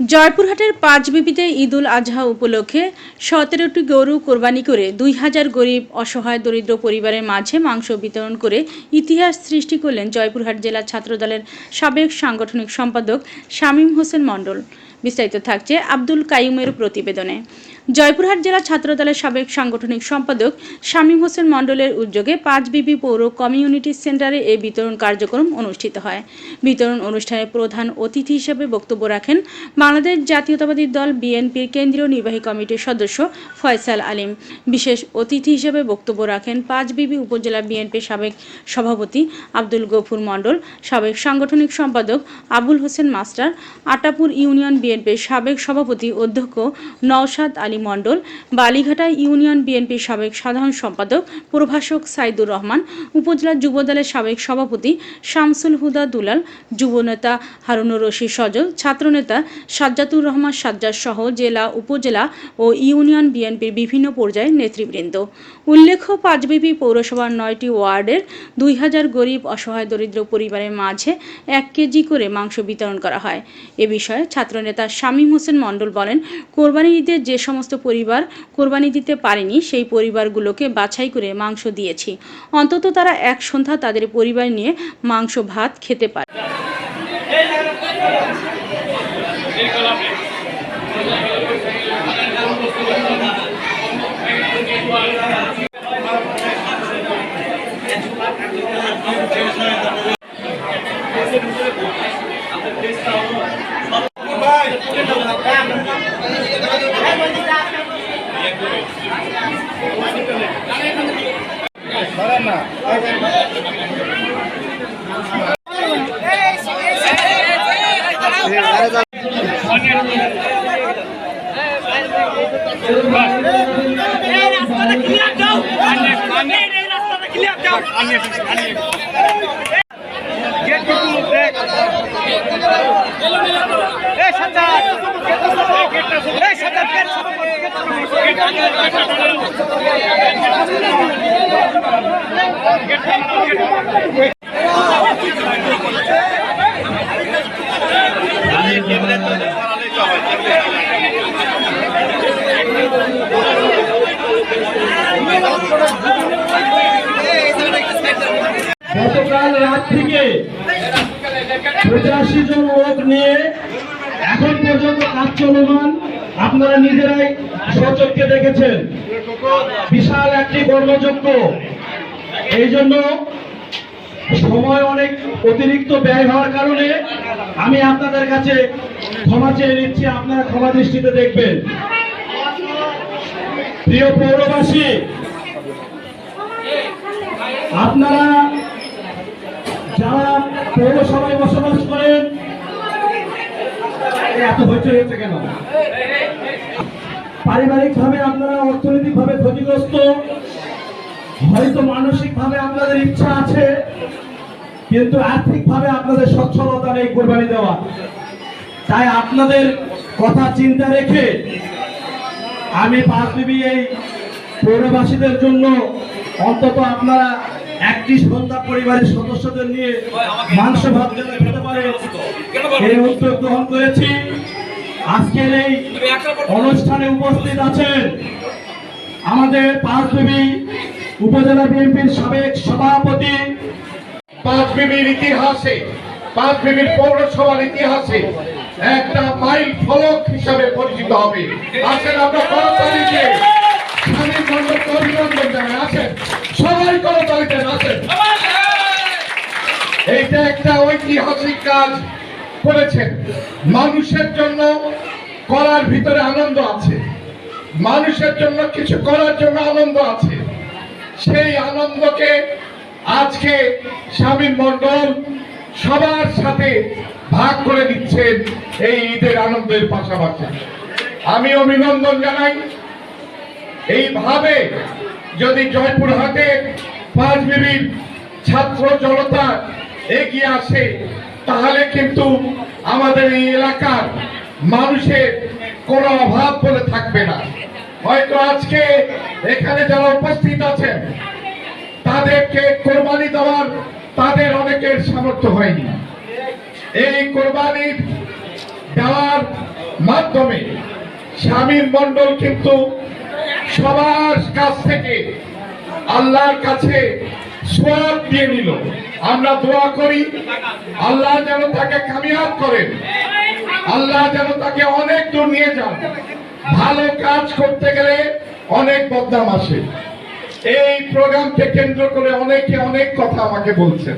জয়পুরহাটের পাঁচ বিবিতে ঈদুল আজহা উপলক্ষে সতেরোটি গরু কোরবানি করে দুই হাজার গরিব অসহায় দরিদ্র পরিবারের মাঝে মাংস বিতরণ করে ইতিহাস সৃষ্টি করলেন জয়পুরহাট জেলা ছাত্রদলের সাবেক সাংগঠনিক সম্পাদক শামীম হোসেন মণ্ডল। বিস্তারিত থাকছে আব্দুল কাইমের প্রতিবেদনে। জয়পুরহাট জেলা ছাত্রদলের সাবেক সাংগঠনিক সম্পাদক শামীম হোসেন মণ্ডলের উদ্যোগে পাঁচ বিবি পৌর কমিউনিটি সেন্টারে এই বিতরণ কার্যক্রম অনুষ্ঠিত হয়। বিতরণ অনুষ্ঠানে প্রধান অতিথি হিসেবে বক্তব্য রাখেন বাংলাদেশ জাতীয়তাবাদী দল বিএনপির কেন্দ্রীয় নির্বাহী কমিটির সদস্য ফয়সাল আলিম। বিশেষ অতিথি হিসেবে বক্তব্য রাখেন পাঁচ বিবি উপজেলা বিএনপির সাবেক সভাপতি আব্দুল গফুর মণ্ডল, সাবেক সাংগঠনিক সম্পাদক আবুল হোসেন মাস্টার, আটাপুর ইউনিয়ন বিএনপির সাবেক সভাপতি অধ্যক্ষ নওশাদ আলী মণ্ডল, বালিঘাটা ইউনিয়ন বিএনপির সাবেক সাধারণ সম্পাদক প্রভাষক সাইদুর রহমান, উপজেলা যুবদলের সাবেক সভাপতি শামসুল হুদা দুলাল, যুবনেতা হারুনুর রশিদ সজল, ছাত্রনেতা সাজ্জাতুর রহমান সাজ্জাদ সহ জেলা, উপজেলা ও ইউনিয়ন বিএনপির বিভিন্ন পর্যায়ের নেতৃবৃন্দ। উল্লেখ্য পাঁচবিবি পৌরসভার নয়টি ওয়ার্ডের দুই হাজার গরিব, অসহায়, দরিদ্র পরিবারের মাঝে এক কেজি করে মাংস বিতরণ করা হয়। এ বিষয়ে ছাত্রনেতা শামীম হোসেন মণ্ডল বলেন কোরবানি ঈদে যে সমস্ত পরিবার কোরবানি দিতে পারেনি, সেই পরিবারগুলোকে বাছাই করে মাংস দিয়েছি। অন্তত তারা এক সন্ধ্যা তাদের পরিবার নিয়ে মাংস, ভাত খেতে পারে। রাস্তাটা ক্লিয়ার দাও। রাস্তাটা ক্লিয়ার দাও এই সাজ্জাদ এই সাজ্জাদ গেট গতকাল রাত থেকে পঁচাশি জন লোক নিয়ে এখন পর্যন্ত কাজ আপনারা নিজেরাই সচক্ষে দেখেছেন। বিশাল একটি কর্মযজ্ঞ এই জন্য সময় অনেক অতিরিক্ত ব্যয় হওয়ার কারণে আমি আপনাদের কাছে ক্ষমা চেয়ে নিচ্ছি, আপনারা ক্ষমা দৃষ্টিতে দেখবেন। প্রিয় পৌরবাসী, আপনারা যারা পৌরসভায় বসবাস করেন এত হইচই হচ্ছে কেন? পারিবারিক ভাবে আপনারা অর্থনৈতিক ভাবে ক্ষতিগ্রস্ত, হয়তো মানসিক ভাবে আপনাদের ইচ্ছা আছে, কিন্তু আর্থিক ভাবে আপনাদের সচ্ছলতা নেই কোরবানি দেওয়া। তাই আপনাদের কথা চিন্তা রেখে আমি পাঁচ বিবি এই পৌরবাসীদের জন্য অন্তত আপনারা একটি সন্ধ্যা পরিবারের সদস্যদের নিয়ে মাংস ভাত যেন খেতে পারে এই উদ্যোগ গ্রহণ করেছি। আজকের এই অনুষ্ঠানে উপস্থিত আছেন আমাদের পাঁচ বিবি উপজেলা বিএনপির সাবেক সভাপতি। পাঁচ বিবির ইতিহাসে পাঁচ বিবির পৌরসভার ইতিহাসে একটা মাইল ফলক হিসাবে পরিচিত হবে। আসেন আমরা করতালিতে স্বামী মণ্ডলকে অভিনন্দন জানাই আসেন সবাই করতালিতে আসেন এইটা একটা ঐতিহাসিক কাজ করেছেন। মানুষের জন্য করার ভিতরে আনন্দ আছে। মানুষের জন্য কিছু করার জন্য আনন্দ আছে। সেই আনন্দকে আজকে স্বামী মন্ডল সবার সাথে ভাগ করে দিচ্ছেন এই ঈদের আনন্দের পাশাপাশি। আমি অভিনন্দন জানাই। এইভাবে যদি জয়পুরহাটে পাঁচ বিবির ছাত্র জনতা এগিয়ে আসে তাহলে কিন্তু আমাদের এই এলাকার মানুষের কোনো অভাব বলে থাকবে না। হয়তো আজকে এখানে যারা উপস্থিত আছেন, তাদেরকে কোরবানি দেওয়ার তাদের অনেকের সামর্থ্য হয়নি। এই কোরবানি দেওয়ার মাধ্যমে স্বামীর মন্ডল কিন্তু সবার কাছ থেকে আল্লাহর কাছে সোয়াব দিয়ে নিল। আমরা দোয়া করি, আল্লাহ যেন তাকে কামিয়াব করেন। আল্লাহ যেন তাকে অনেক দূর নিয়ে যান। ভালো কাজ করতে গেলে অনেক বদনাম আসে। এই প্রোগ্রামকে কেন্দ্র করে অনেকে অনেক কথা আমাকে বলছেন।